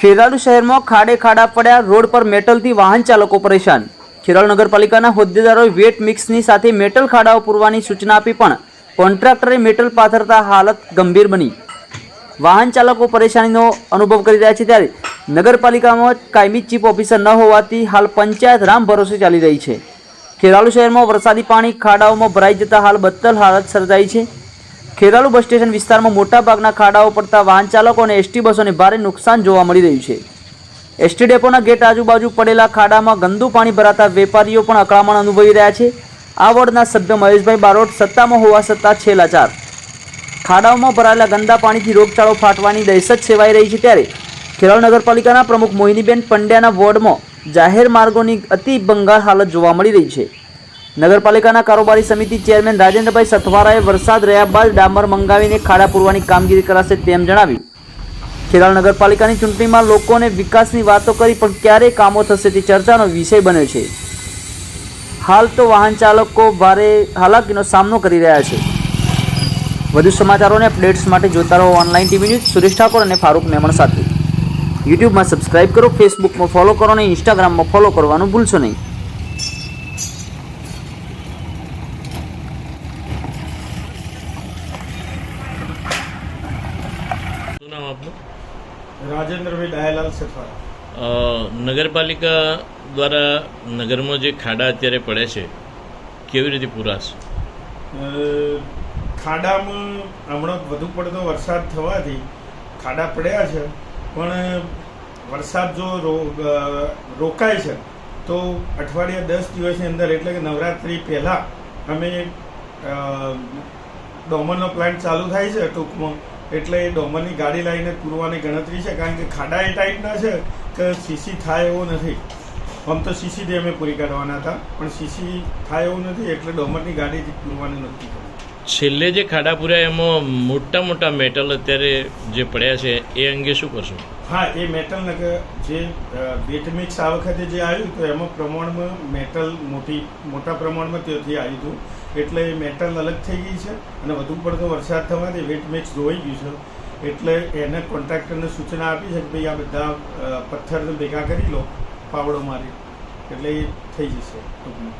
ખેરાલુ શહેરમાં ખાડે ખાડા પડ્યા, રોડ પર મેટલથી વાહન ચાલકો પરેશાન. ખેરાલુ નગરપાલિકાના હોદ્દેદારોએ વેટ મિક્સની સાથે મેટલ ખાડાઓ પૂરવાની સૂચના આપી પણ કોન્ટ્રાક્ટરે મેટલ પાથરતા હાલત ગંભીર બની. વાહન ચાલકો પરેશાનીનો અનુભવ કરી રહ્યા છે ત્યારે નગરપાલિકામાં કાયમી ચીફ ઓફિસર ન હોવાથી હાલ પંચાયત રામ ભરોસે ચાલી રહી છે. ખેરાલુ શહેરમાં વરસાદી પાણી ખાડાઓમાં ભરાઈ જતા હાલ બદતર હાલત સર્જાઈ છે. ખેરાલુ બસ સ્ટેશન વિસ્તારમાં મોટાભાગના ખાડાઓ પડતા વાહન ચાલકો અને એસટી બસોને ભારે નુકસાન જોવા મળી રહ્યું છે. એસટી ડેપોના ગેટ આજુબાજુ પડેલા ખાડામાં ગંદુ પાણી ભરાતા વેપારીઓ પણ અકળામણ અનુભવી રહ્યા છે. આ વોર્ડના સભ્ય મહેશભાઈ બારોટ સત્તામાં હોવા છતાં છેલ્લા ચાર. ખાડાઓમાં ભરાયેલા ગંદા પાણીથી રોગચાળો ફાટવાની દહેશત સેવાઈ રહી છે ત્યારે ખેરાલુ નગરપાલિકાના પ્રમુખ મોહિનીબેન પંડ્યાના વોર્ડમાં જાહેર માર્ગોની અતિ બંગાળ હાલત જોવા મળી રહી છે. નગરપાલિકાના કારોબારી સમિતિ ચેરમેન રાજેન્દ્રભાઈ સથવારાએ વરસાદ રહ્યા બાદ ડામર મંગાવીને ખાડા પૂરવાની કામગીરી કરાશે તેમ જણાવ્યું. ખેરાલ નગરપાલિકાની ચૂંટણીમાં લોકોને વિકાસની વાતો કરી પણ ક્યારે કામો થશે તે ચર્ચાનો વિષય બન્યો છે. હાલ તો વાહન ચાલકો ભારે હાલાકીનો સામનો કરી રહ્યા છે. વધુ સમાચારો અને અપડેટ્સ માટે જોતા રહો online TV news, Suresh Thakor અને ફારૂક મેમણ સાથે. યુટ્યુબમાં સબસ્ક્રાઇબ કરો, ફેસબુકમાં ફોલો કરો અને ઇન્સ્ટાગ્રામમાં ફોલો કરવાનું ભૂલશો નહીં. નામ આપનું? રાજેન્દ્રભાઈ દયાલાલ સથવારા નગરપાલિકા દ્વારા નગરમાં જે ખાડા અત્યારે પડે છે કેવી રીતે પૂરાશે? ખાડામાં હમણાં વધુ પડતો વરસાદ થવાથી ખાડા પડ્યા છે પણ વરસાદ જો રોકાય છે તો અઠવાડિયા દસ દિવસની અંદર એટલે કે નવરાત્રિ પહેલાં અમે ડોમરનો પ્લાન્ટ ચાલુ થાય છે ટૂંકમાં એટલે એ ડોમરની ગાડી લાવીને પૂરવાની ગણતરી છે, કારણ કે ખાડા એ ટાઈપના છે કે સીસી થાય એવો નથી. આમ તો સીસીથી અમે પૂરી કાઢવાના હતા, પણ સીસી થાય એવું નથી, એટલે ડોમરની ગાડીથી પૂરવાની નક્કી કરી. છેલ્લે જે ખાડા પૂર્યા એમાં મોટા મોટા મેટલ અત્યારે જે પડ્યા છે, એ અંગે શું કરશો? હા, એ મેટલ જે બેટ મિક્સ આ વખતે જે આવ્યું તો એમાં પ્રમાણમાં મેટલ મોટી, મોટા પ્રમાણમાં ત્યાંથી આવ્યું હતું. એટલે એ મેટલ અલગ થઈ ગઈ છે અને વધુ પડતો વરસાદ થવાથી વેટ મિક્સ ધોવાઈ ગયું છે. એટલે એને કોન્ટ્રાક્ટરને સૂચના આપી છે કે ભાઈ આ બધા પથ્થરને ભેગા કરી લો પાવડો મારી એટલે એ થઈ જશે ટૂંકમાં.